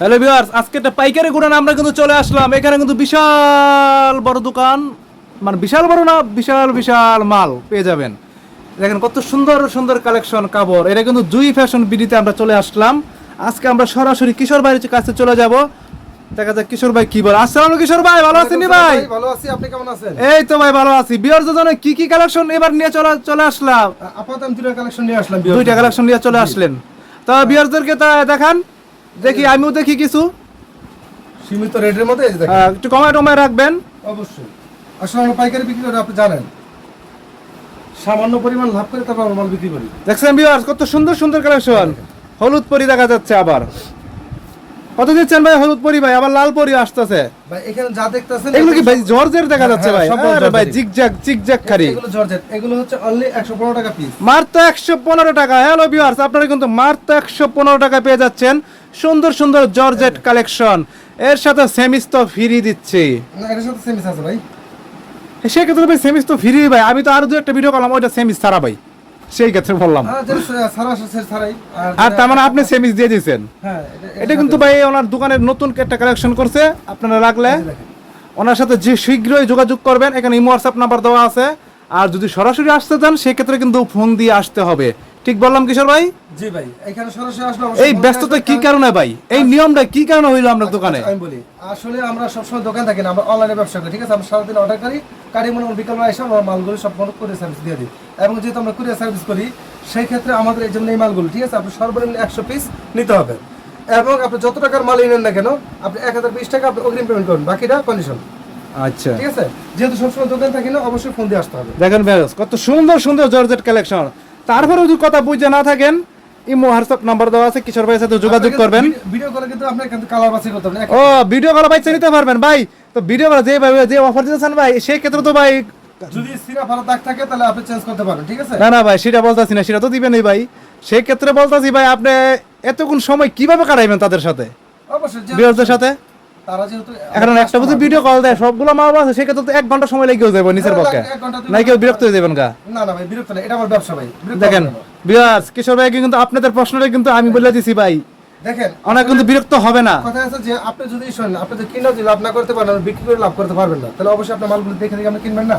Hello viewers আজকে একটা পাইকারি গুড়ান আমরা কিন্তু চলে আসলাম। এখানে কিন্তু বিশাল বড় দোকান। মানে বিশাল বড় না বিশাল বিশাল মাল পেয়ে যাবেন। দেখেন কত সুন্দর সুন্দর কালেকশন কাপড়। এটা কিন্তু জুই ফ্যাশন বিডিতে আমরা চলে আসলাম। আজকে আমরা সরাসরি কিশোর ভাইয়ের কাছে চলে যাব। দেখা যাক কিশোর ভাই কি বলে। আসসালাম কিশোর ভাই ভালো আছেন ভাই? ভালো আছি। আপনি কেমন আছেন? এই তো ভাই ভালো আছি। বিয়ার জন্য কি কি কালেকশন এবার নিয়ে চলে চলে আসলাম? আপাতত দুটো কালেকশন নিয়ে আসলাম দুইটা কালেকশন নিয়ে চলে আসলেন। তো বিয়ারদেরকে তা দেখান। দেখি আমিও দেখি কিছু। সীমিত রেটের মধ্যে এই দেখেন। একটু কমায় টমায় রাখবেন। অবশ্যই। আসলে আমরা পাইকারি বিক্রি করে আপনি জানেন। সামান্য পরিমাণ লাভ করে তারপর আমরা মাল বিক্রি করি। দেখছেন ভিউয়ার্স কত সুন্দর সুন্দর কালেকশন হলুদ পরি দেখা যাচ্ছে আবার। কত দিচ্ছেন ভাই হলুদ পরি ভাই আবার লাল পরি আসতেছে। ভাই এখানে যা দেখতেছেন এগুলো কি ভাই জর্জের দেখা যাচ্ছে হ্যাঁ, ভাই? আরে ভাই জর্জেরই। জিগজ্যাগ জিগজ্যাগ খারি এগুলো জর্জেট এগুলো হচ্ছে অনলি একশো পনেরো টাকা পিস মাত্র একশো পনেরো টাকা। হ্যালো ভিউয়ার্স আপনারা কিন্তু মাত্র একশো পনেরো টাকা পেয়ে যাচ্ছেন। সুন্দর সুন্দর জর্জেট কালেকশন। এর সাথে সেমিস তো ফ্রি দিচ্ছি। না এটার সাথে সেমিস আছে ভাই। সেক্ষেত্রে ভাই সেমিস তো ফ্রি ভাই। আমি তো আরও দু একটা ভিডিও করলাম ওইটা সেমিস ছাড়া ভাই। সেই ক্ষেত্রে বললাম। আর ছাড়াই আর তার মানে আপনি সেমিস দিয়ে দিয়েছেন। হ্যাঁ এটা কিন্তু ভাই ওনার দোকানের নতুন একটা কালেকশন করছে আপনারা রাখলে। ওনার সাথে যে শীঘ্রই যোগাযোগ করবেন এখানে ইমো হোয়াটসঅ্যাপ নাম্বার দেওয়া আছে। আর যদি সরাসরি আসতে চান সেক্ষেত্রে কিন্তু ফোন দিয়ে আসতে হবে। ঠিক বললাম কিশোর ভাই? জি ভাই এখানে সরাসরি আসলে এই ব্যস্ততা কি কারণে ভাই? এই নিয়মটা কি কারণে হইল আমরা দোকানে? আমি বলি আসলে আমরা সবসময় দোকান থাকি না আমরা অনলাইনে ব্যবসা করি ঠিক আছে? আমরা সারাদিন অর্ডার করি কারি মনে বিকালবেলা এসে আমরা মালগুলো সব কুরিয়ার সার্ভিস দিয়ে দিই। এবং যেহেতু আমরা কুরিয়ার সার্ভিস করি সেই ক্ষেত্রে আমাদের এই জন্য এই মালগুলো ঠিক আছে? আপনি সর্বনিম্ন একশো পিস নিতে হবে। এবং আপনি যত টাকার মাল নেন না কেন আপনি এক হাজার বিশ টাকা আপনি অগ্রিম পেমেন্ট করুন বাকিটা কন্ডিশন আচ্ছা। ঠিক আছে? যেহেতু সবসময় দোকান থাকি না অবশ্যই ফোন দিয়ে আসতে হবে। দেখেন কত সুন্দর সুন্দর জর্জেট কালেকশন তারপরে যদি কথা বুঝে না থাকেন ইমো হোয়াটসঅ্যাপ নাম্বার দেওয়া আছে কিশোর ভাইয়ের সাথে যোগাযোগ করবেন। ভিডিও করে কিন্তু আপনার কিন্তু কালার বাছাই করতে হবে না। ও ভিডিও কল বাইচে নিতে পারবেন ভাই। তো ভিডিও কল যে ভাই যে অফার দিতেছেন ভাই সেই ক্ষেত্রে তো ভাই যদি সিরা ভালো দাগ থাকে তাহলে আপনি চেঞ্জ করতে পারবেন ঠিক আছে? না না ভাই সেটা বলতাছি না সেটা তো দিবেনই ভাই। সেই ক্ষেত্রে বলতাছি ভাই আপনি এতক্ষণ সময় কীভাবে কাটাইবেন তাদের সাথে? অবশ্যই সাথে? তারা যেহেতু এখন একটা ভিডিও কল দেয় সবগুলো আছে সেক্ষেত্রে তো এক ঘণ্টা সময় লেগেও যাবে নিচের পক্ষে। এক ঘণ্টা, দুই নাই কেউ বিরক্ত হয়ে যাবেন গা? না না ভাই বিরক্ত না এটা আমার ব্যবসা ভাই দেখেন হবেন কিশোর ভাই কিন্তু আপনাদের প্রশ্নটা কিন্তু আমি বলে দিছি ভাই। দেখেন অনেক কিন্তু বিরক্ত হবে না। কথা আছে যে আপনি যদি শোনেন আপনি যদি কিনে যদি লাভ না করতে পারেন বিক্রি করে লাভ করতে পারবেন না। তাহলে অবশ্যই আপনার মালগুলো দেখে দেখে আপনি কিনবেন না?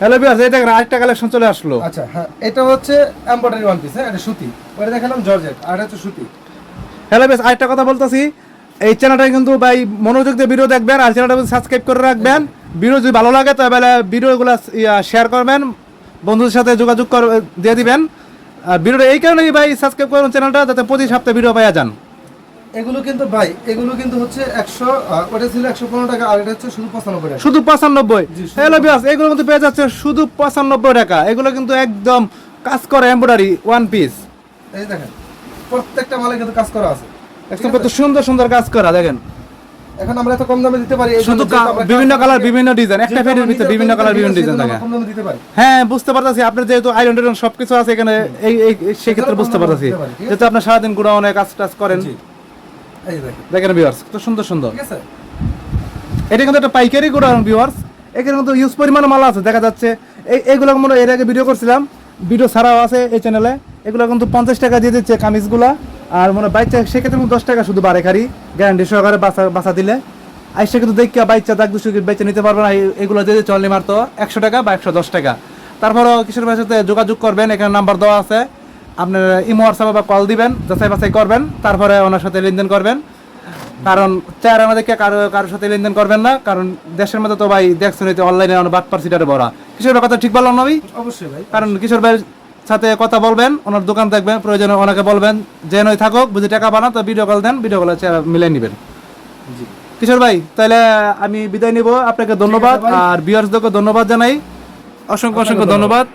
হ্যালো বিয়াস এই দেখেন আরেকটা কালেকশন চলে আসলো। আচ্ছা হ্যাঁ এটা হচ্ছে এমব্রয়ডারি ওয়ান পিস হ্যাঁ এটা সুতি। ওটা দেখালাম জর্জেট আর এটা হচ্ছে সুতি। হ্যালো বেশ আরেকটা কথা বলতেছি এই চ্যানেলটা কিন্তু ভাই মনোযোগ দিয়ে ভিডিও দেখবেন আর চ্যানেলটা সাবস্ক্রাইব করে রাখবেন। ভিডিও যদি ভালো লাগে তাহলে ভিডিওগুলো শেয়ার করবেন বন্ধুদের সাথে যোগাযোগ কর দিয়ে দিবেন। আর ভিডিওটা এই কারণেই ভাই সাবস্ক্রাইব করুন চ্যানেলটা যাতে প্রতি সপ্তাহে ভিডিও পাওয়া যান। এগুলো কিন্তু ভাই এগুলো কিন্তু হচ্ছে একশো ওটা ছিল একশো পনেরো টাকা আর এটা হচ্ছে শুধু পঁচানব্বই টাকা। শুধু পঁচানব্বই? হ্যালো বিয়াস এগুলো কিন্তু পেয়ে যাচ্ছে শুধু পঁচানব্বই টাকা। এগুলো কিন্তু একদম কাজ করে এমব্রয়ডারি ওয়ান পিস এই দেখেন প্রত্যেকটা মালে কিন্তু কাজ করা আছে। একদম কত সুন্দর সুন্দর কাজ করা দেখেন। এখন আমরা এত কম দামে দিতে পারি শুধু বিভিন্ন কালার বিভিন্ন ডিজাইন একটা ভিতরে বিভিন্ন কালার বিভিন্ন ডিজাইন থাকে কম দামে দিতে পারি। হ্যাঁ বুঝতে পারতাছি। আপনার যেহেতু আয়রন সবকিছু আছে এখানে এই এই এই সেক্ষেত্রে বুঝতে পারতাছি? যেহেতু সারাদিন গুড়া অনেক কাজ টাজ করেন। এই দেখেন। ভিউয়ার্স কত সুন্দর সুন্দর। ঠিক আছে? এটা কিন্তু একটা পাইকারি গুড়া ভিউয়ার্স এখানে কিন্তু ইউজ পরিমাণ মাল আছে দেখা যাচ্ছে। এই এইগুলো মনে এর আগে ভিডিও করছিলাম। ভিডিও ছাড়াও আছে এই চ্যানেলে এগুলো কিন্তু পঞ্চাশ টাকা দিয়ে দিচ্ছে কামিজগুলা। আর মনে হয় বাইচা সেক্ষেত্রে দশ টাকা শুধু বারে খারি গ্যারান্টি সহকারে বাসা বাসা দিলে। আর সে কিন্তু দেখিয়া বাইচা দাগ দুশো বেচে নিতে পারবে না। এগুলো দিচ্ছে অনলি মাত্র একশো টাকা বা একশো দশ টাকা। তারপরও কিশোর ভাইয়ের সাথে যোগাযোগ করবেন এখানে নাম্বার দেওয়া আছে। আপনার ইমো হোয়াটসঅ্যাপে বা কল দিবেন যাচাই বাছাই করবেন তারপরে ওনার সাথে লেনদেন করবেন। কারণ চেহারা আমাদেরকে কারও কারোর সাথে লেনদেন করবেন না কারণ দেশের মধ্যে তো ভাই দেখছেন অনলাইনে অনেক বাট পার্সিটারে ভরা। কিশোর ভাই কথা ঠিক বললাম না ভাই? অবশ্যই ভাই। কারণ কিশোর ভাইয়ের সাথে কথা বলবেন ওনার দোকান দেখবেন প্রয়োজনে ওনাকে বলবেন যে নয় থাকুক বুঝে টাকা বানা তো ভিডিও কল দেন ভিডিও কলে মিলে নেবেন। জি। কিশোর ভাই তাহলে আমি বিদায় নিব। আপনাকে ধন্যবাদ আর বিয়ার্সদেরকে ধন্যবাদ জানাই। অসংখ্য অসংখ্য ধন্যবাদ।